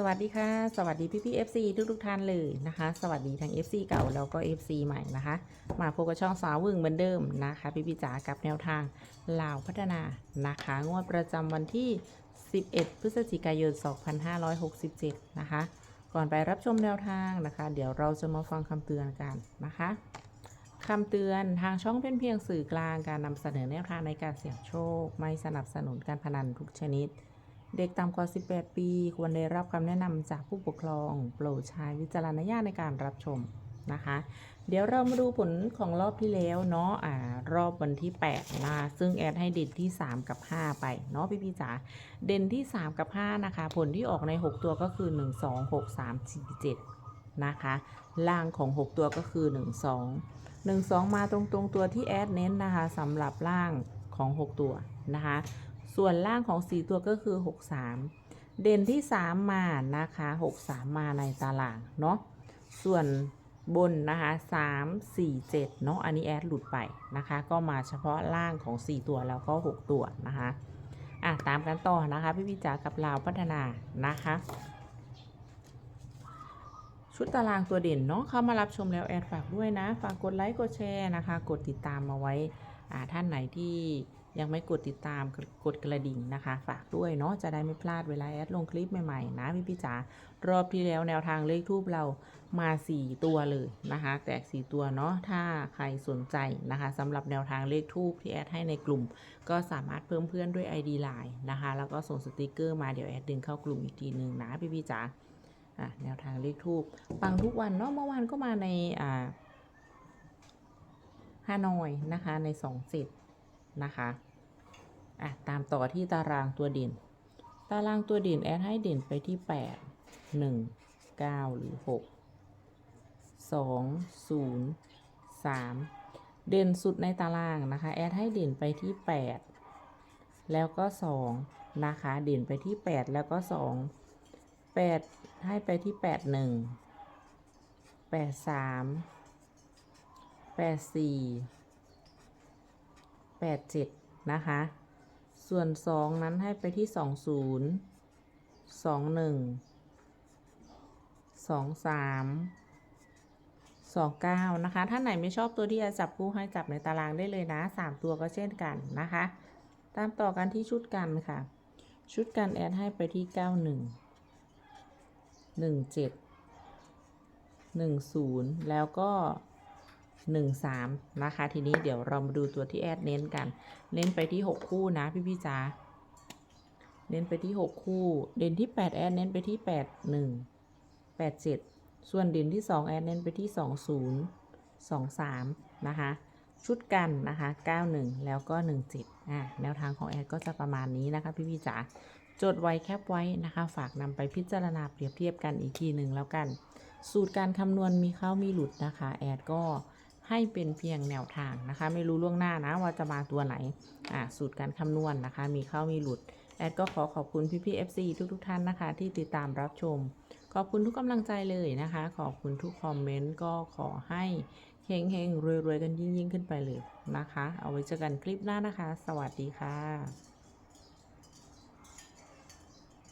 สวัสดีค่ะสวัสดีพี่พี่ FC ทุกทุกท่านเลยนะคะ สวัสดีทั้ง FC เก่าแล้วก็ FC ใหม่นะคะ มาพบกับช่องสาววึงเหมือนเดิมนะคะ พี่พี่จ๋ากับแนวทางลาวพัฒนานะคะ งวดประจำวันที่ 11 พฤศจิกายน 2567 นะคะ ก่อนไปรับชมแนวทางนะคะ เดี๋ยวเราจะมาฟังคำเตือนกันนะคะคำเตือนทางช่องเป็นเพียงสื่อกลางการนำเสนอแนวทางในการเสี่ยงโชค ไม่สนับสนุนการพนันทุกชนิด เด็กต่ำกว่า 18 ปี ควรได้รับคำแนะนำจากผู้ปกครอง โปรดใช้วิจารณญาณในการรับชมนะคะ เดี๋ยวเรามาดูผลของรอบที่แล้วเนาะอ่ารอบวันที่8นะซึ่งแอดให้เด่นที่ 3 กับ 5 ไปเนาะพี่พี่จ๋าเด่นที่ 3 กับ 5 นะคะ ผลที่ออกใน 6 ตัวก็คือ 1 2 6 3 4 7 นะคะ ล่างของ 6 ตัวก็คือ 1 2 1 2 มาตรงๆตัวที่แอดเน้นนะคะสำหรับล่างของ 6 ตัวนะคะ ส่วนล่างของ 4 ตัวก็คือ 63 เด่นที่ 3 มานะคะ 63 มาในตารางเนาะ ส่วนบนนะคะ3 4 7เนาะ อันนี้แอดหลุดไปนะคะ ก็มาเฉพาะล่างของ 4 ตัวแล้วก็ 6 ตัวนะคะอะตามกันต่อนะคะ พี่พี่จ๋ากับลาวพัฒนานะคะ ชุดตารางตัวเด่นเนาะเข้ามารับชมแล้วแอดฝากด้วยนะ ฝากกดไลค์กดแชร์นะคะ กดติดตามมาไว้อ่าท่านไหนที่ ยังไม่กดติดตามกดกดกระดิ่งนะคะ ฝากด้วยเนาะจะได้ไม่พลาดเวลาแอดลงคลิปใหม่ๆนะพี่พี่จ๋ารอบที่แล้วแนวทางเลขทูบเรามา 4 ตัวเลยนะคะ แตก 4 ตัวเนาะถ้าใครสนใจนะคะสำหรับแนวทางเลขทูบที่แอดให้ในกลุ่ม ก็สามารถเพิ่มเพื่อนด้วย ID Line นะคะ แล้วก็ส่งสติกเกอร์มาเดี๋ยวแอดดึงเข้ากลุ่มอีกทีหนึ่งนะพี่พี่จ๋าอะแนวทางเลขทูบปังทุกวันเนาะเมื่อวานก็มาในอ่าฮานอยนะคะใน2เซตนะคะ อะตามต่อที่ตารางตัวเด่น ตารางตัวเด่นแอดให้เด่นไปที่ 8 1 9 หรือ 6 2 0 3 เด่นสุดในตารางนะคะ แอดให้เด่นไปที่ 8 แล้วก็ 2 นะคะ เด่นไปที่ 8 แล้วก็ 2 8 ให้ไปที่ 8 1 8 3แปดสี่แปดเจ็ดนะคะ ส่วนสองนั้นให้ไปที่สองศูนย์สองหนึ่งสองสามสองเก้านะคะ ถ้าไหนไม่ชอบตัวที่จะจับคู่ให้จับในตารางได้เลยนะสามตัวก็เช่นกันนะคะ ตามต่อกันที่ชุดกันค่ะ ชุดกันแอดให้ไปที่เก้าหนึ่งหนึ่งเจ็ดหนึ่งศูนย์แล้วก็ หนึ่งสามนะคะ ทีนี้เดี๋ยวเรามาดูตัวที่แอดเน้นกัน เน้นไปที่หกคู่นะพี่พี่จ๋าเน้นไปที่หกคู่ เด่นที่แปดแอดเน้นไปที่แปดหนึ่งแปดเจ็ดส่วนเด่นที่สองแอดเน้นไปที่สองศูนย์สองสามนะคะ ชุดกันนะคะเก้าหนึ่งแล้วก็หนึ่งเจ็ดอะแนวทางของแอดก็จะประมาณนี้นะคะพี่พี่จ๋าจดไว้แคปไว้นะคะ ฝากนำไปพิจารณาเปรียบเทียบกันอีกทีหนึ่งแล้วกัน สูตรการคำนวณมีเข้ามีหลุดนะคะ แอดก็ ให้เป็นเพียงแนวทางนะคะ ไม่รู้ล่วงหน้านะว่าจะมาตัวไหนอ่าสูตรการคำนวณนะคะ มีเข้ามีหลุดแอดก็ขอขอบคุณพี่พี่ๆ FC ทุกๆทท่านนะคะ ที่ติดตามรับชม ขอบคุณทุกกำลังใจเลยนะคะ ขอบคุณทุกคอมเมนต์ก็ขอให้เฮงเฮงๆรวยกันยิ่งๆขึ้นไปเลยนะคะ เอาไว้เจอกันคลิปหน้านะคะ สวัสดีค่ะ